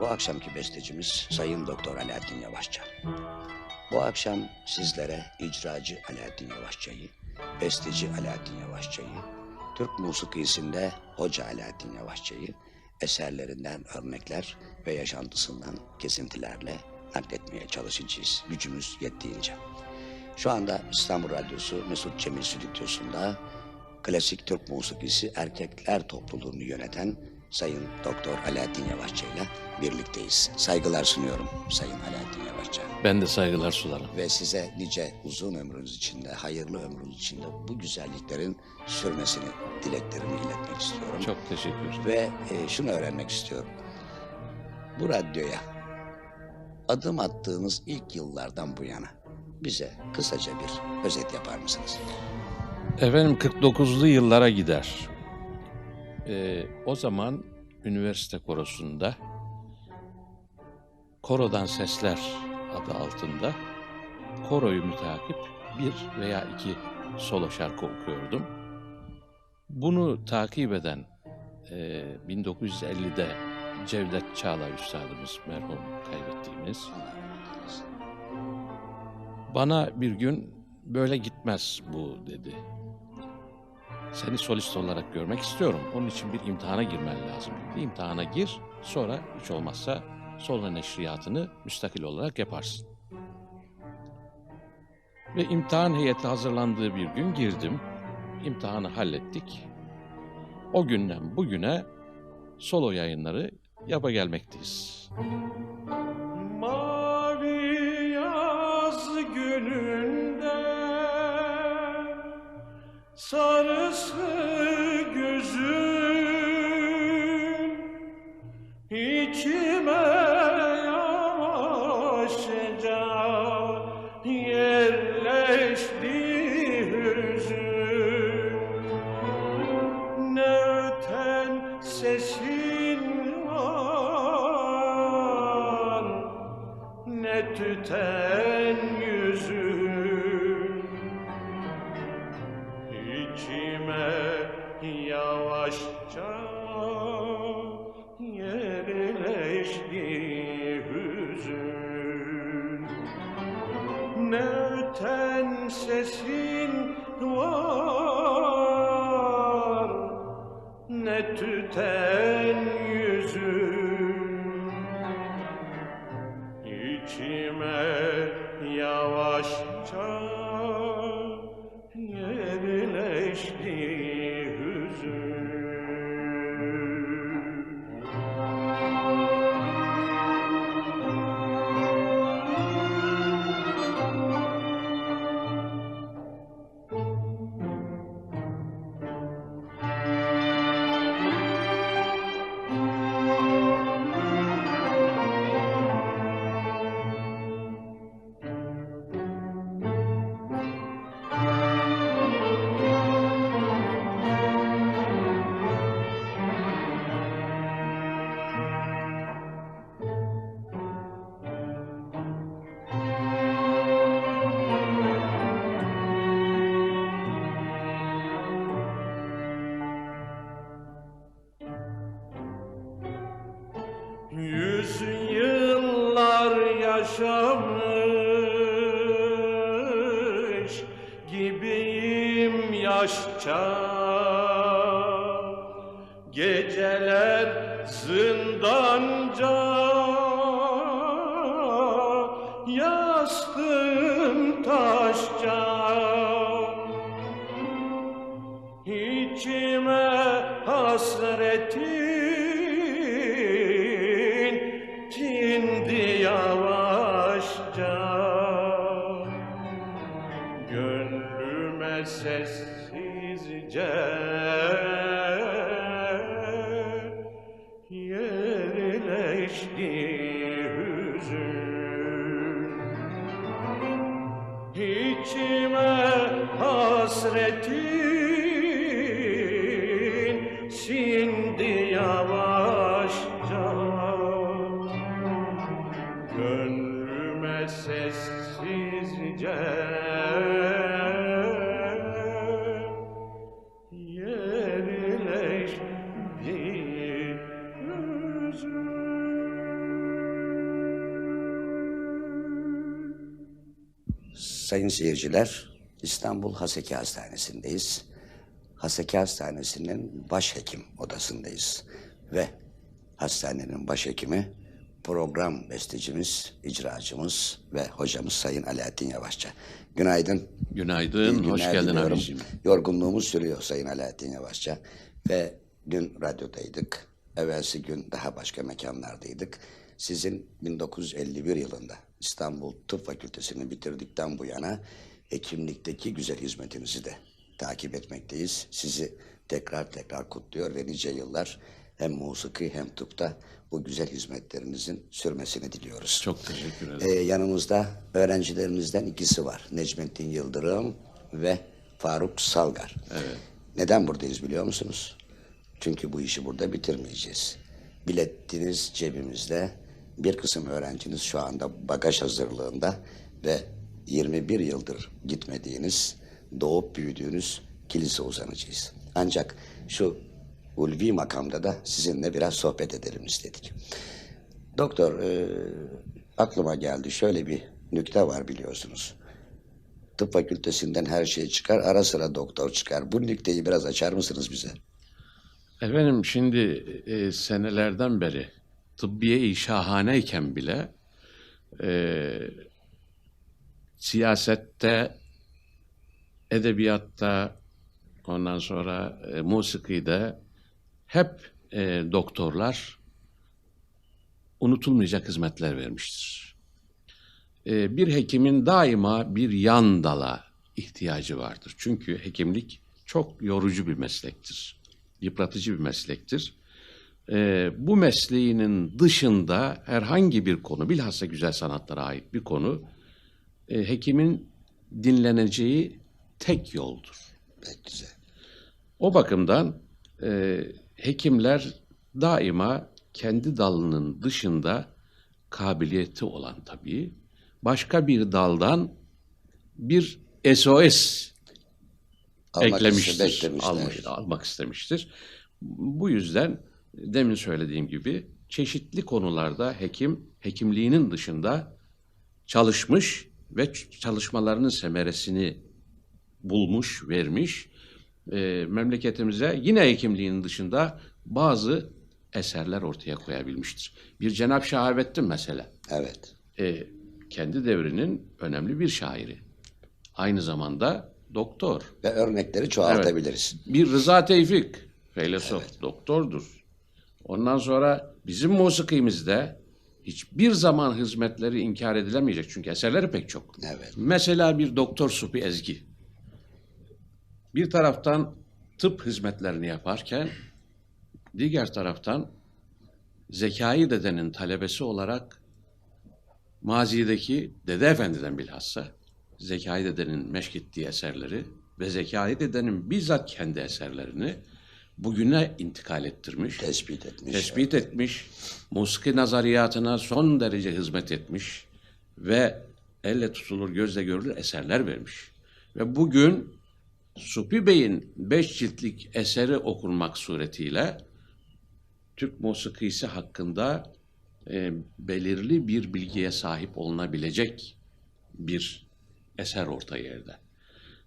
Bu akşamki bestecimiz Sayın Doktor Alaaddin Yavaşça. Bu akşam sizlere icracı Alaaddin Yavaşça'yı, besteci Alaaddin Yavaşça'yı, Türk musikisinde Hoca Alaaddin Yavaşça'yı eserlerinden örnekler ve yaşantısından kesintilerle nakletmeye çalışacağız gücümüz yettiğince. Şu anda İstanbul Radyosu Mesut Cemil Stüdyosu'nda klasik Türk musikisi erkekler topluluğunu yöneten Sayın Doktor Alaaddin Yavaşça ile birlikteyiz. Saygılar sunuyorum Sayın Alaaddin Yavaşça. Ben de saygılar sularım. Ve size nice uzun ömrünüz içinde, hayırlı ömrünüz içinde bu güzelliklerin sürmesini, dileklerimi iletmek istiyorum. Çok teşekkür ederim. Ve e, şunu öğrenmek istiyorum. Bu radyoya adım attığınız ilk yıllardan bu yana bize kısaca bir özet yapar mısınız? Efendim 49'lu yıllara gider. Ee, o zaman üniversite korosunda Korodan Sesler adı altında koroyu mütakip bir veya iki solo şarkı okuyordum. Bunu takip eden e, 1950'de Cevdet Çağlar Üstadımız merhum kaybettiğimiz. Bana bir gün böyle gitmez bu dedi. Seni solist olarak görmek istiyorum. Onun için bir imtihana girmen lazım. Bir imtihana gir, sonra hiç olmazsa solo neşriyatını müstakil olarak yaparsın. Ve imtihan heyeti hazırlandığı bir gün girdim. İmtihanı hallettik. O günden bugüne solo yayınları yapa gelmekteyiz. Sarısı gözün içime yavaşça yerleşti hüzün. Ne öten sesin var ne tüten yerleşti hüzün. Ne öten sesin var ne tüten yüzün Geceler zindanca Yastığım taşça. İçime hasretin tindi yavaşça. Gönlüme sessizce Sayın seyirciler, İstanbul Haseki Hastanesi'ndeyiz. Haseki Hastanesi'nin başhekim odasındayız. Ve hastanenin başhekimi program bestecimiz, icracımız ve hocamız Sayın Alaaddin Yavaşça. Günaydın. Günaydın, hoş geldin diliyorum. abiciğim. Yorgunluğumuz sürüyor Sayın Alaaddin Yavaşça. Ve dün radyodaydık. Evvelsi gün daha başka mekanlardaydık. Sizin 1951 yılında İstanbul Tıp Fakültesini bitirdikten bu yana hekimlikteki güzel hizmetinizi de takip etmekteyiz. Sizi tekrar tekrar kutluyor ve nice yıllar hem musiki hem tıpta bu güzel hizmetlerinizin sürmesini diliyoruz. Çok teşekkür ederim. Ee, yanımızda öğrencilerimizden ikisi var. Necmettin Yıldırım ve Faruk Salgar. Neden buradayız biliyor musunuz? Çünkü bu işi burada bitirmeyeceğiz. Biletiniz cebimizde. Bir kısım öğrenciniz şu anda bagaj hazırlığında ve 21 yıldır gitmediğiniz, doğup büyüdüğünüz kilise uzanacağız. Ancak şu ulvi makamda da sizinle biraz sohbet edelim istedik. Doktor, e, aklıma geldi şöyle bir nükte var biliyorsunuz. Tıp fakültesinden her şey çıkar, ara sıra doktor çıkar. Bu nükteyi biraz açar mısınız bize? Efendim şimdi e, senelerden beri tıbbiye-i şahaneyken bile e, siyasette, edebiyatta, ondan sonra e, musikide hep e, doktorlar unutulmayacak hizmetler vermiştir. E, bir hekimin daima bir yan dala ihtiyacı vardır. Çünkü hekimlik çok yorucu bir meslektir. Yıpratıcı bir meslektir. E, bu mesleğinin dışında herhangi bir konu, bilhassa güzel sanatlara ait bir konu, e, hekimin dinleneceği tek yoldur. Pek güzel. O bakımdan e, hekimler daima kendi dalının dışında kabiliyeti olan tabii başka bir daldan bir SOS Almak eklemiştir, almış, almak istemiştir. Bu yüzden demin söylediğim gibi çeşitli konularda hekim hekimliğinin dışında çalışmış ve çalışmalarının semeresini bulmuş, vermiş. Ee, memleketimize yine hekimliğinin dışında bazı eserler ortaya koyabilmiştir. Bir Cenab Şahabettin mesela. Evet. Ee, kendi devrinin önemli bir şairi. Aynı zamanda doktor. Ve örnekleri çoğaltabiliriz. Bir Rıza Tevfik, filozof, doktordur. Ondan sonra bizim musikimizde hiçbir zaman hizmetleri inkar edilemeyecek. Çünkü eserleri pek çok. Evet. Mesela bir Doktor Supi Ezgi. Bir taraftan tıp hizmetlerini yaparken diğer taraftan Zekai Dede'nin talebesi olarak mazideki Dede Efendi'den bilhassa Zekai Dede'nin meşk ettiği eserleri ve Zekai Dede'nin bizzat kendi eserlerini bugüne intikal ettirmiş Tespit etmiş. tespit etmiş, musiki nazariyatına son derece hizmet etmiş ve elle tutulur, gözle görülür eserler vermiş. Ve bugün Supi Bey'in beş ciltlik eseri okunmak suretiyle Türk musikisi hakkında e, belirli bir bilgiye sahip olunabilecek bir eser ortaya yerde.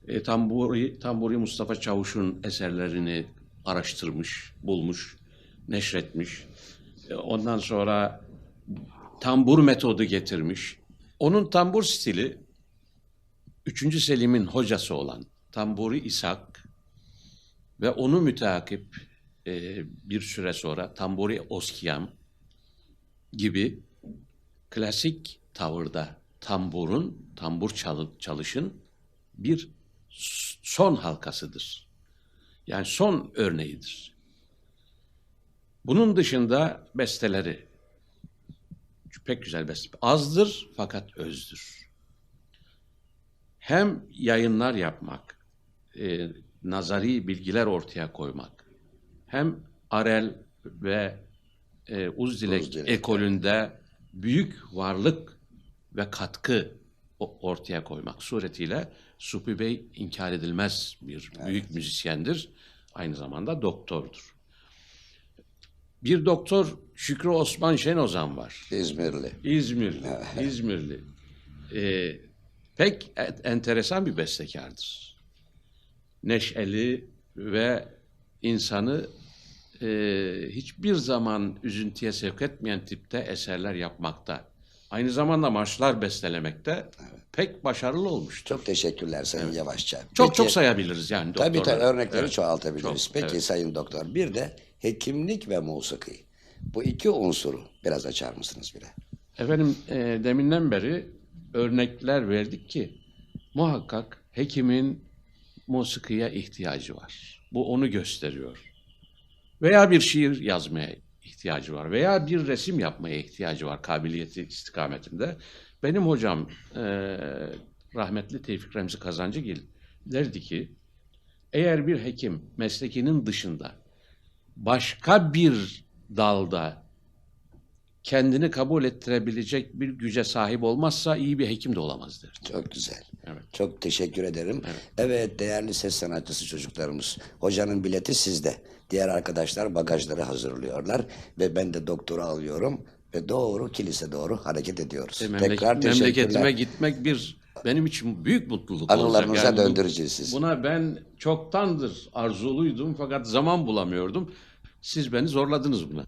E, Tamburi, Tamburi Mustafa Çavuş'un eserlerini araştırmış, bulmuş, neşretmiş. E, ondan sonra tambur metodu getirmiş. Onun tambur stili 3. Selim'in hocası olan Tamburi İshak ve onu müteakip e, bir süre sonra Tamburi Oskiyam gibi klasik tavırda tamburun, tambur çalı- çalışın bir son halkasıdır. Yani son örneğidir. Bunun dışında besteleri pek güzel beste. Azdır fakat özdür. Hem yayınlar yapmak, e, nazari bilgiler ortaya koymak, hem Arel ve e, Uzdilek Uzdilek, ekolünde büyük varlık ve katkı ortaya koymak suretiyle Supi Bey inkar edilmez bir büyük müzisyendir. Aynı zamanda doktordur. Bir doktor Şükrü Osman Şenozan var. İzmirli. İzmirli. İzmirli. Ee, pek et- enteresan bir bestekardır. Neşeli ve insanı e, hiçbir zaman üzüntüye sevk etmeyen tipte eserler yapmakta. Aynı zamanda marşlar bestelemekte pek başarılı olmuştur. Çok teşekkürler Sayın Yavaşça. Çok Peki- çok sayabiliriz yani Tabii tabii doktorları. örnekleri Evet. çoğaltabiliriz. Çok, Peki evet. Sayın Doktor bir de hekimlik ve musiki. Bu iki unsuru biraz açar mısınız bile? Efendim e, deminden beri örnekler verdik ki muhakkak hekimin musikiye ihtiyacı var. Bu onu gösteriyor. Veya bir şiir yazmaya ihtiyacı var veya bir resim yapmaya ihtiyacı var kabiliyeti istikametinde. Benim hocam e, rahmetli Tevfik Remzi Kazancıgil derdi ki eğer bir hekim meslekinin dışında başka bir dalda kendini kabul ettirebilecek bir güce sahip olmazsa iyi bir hekim de olamaz derdi. Çok güzel. Evet. Çok teşekkür ederim. Evet. Evet. değerli ses sanatçısı çocuklarımız. Hocanın bileti sizde. Diğer arkadaşlar bagajları hazırlıyorlar ve ben de doktoru alıyorum ve doğru kilise doğru hareket ediyoruz. E, memlek- Tekrar memleketime gitmek bir benim için büyük mutluluk Anılarınıza olacak. bu- döndüreceğiz sizi. Buna ben çoktandır arzuluydum fakat zaman bulamıyordum. Siz beni zorladınız buna.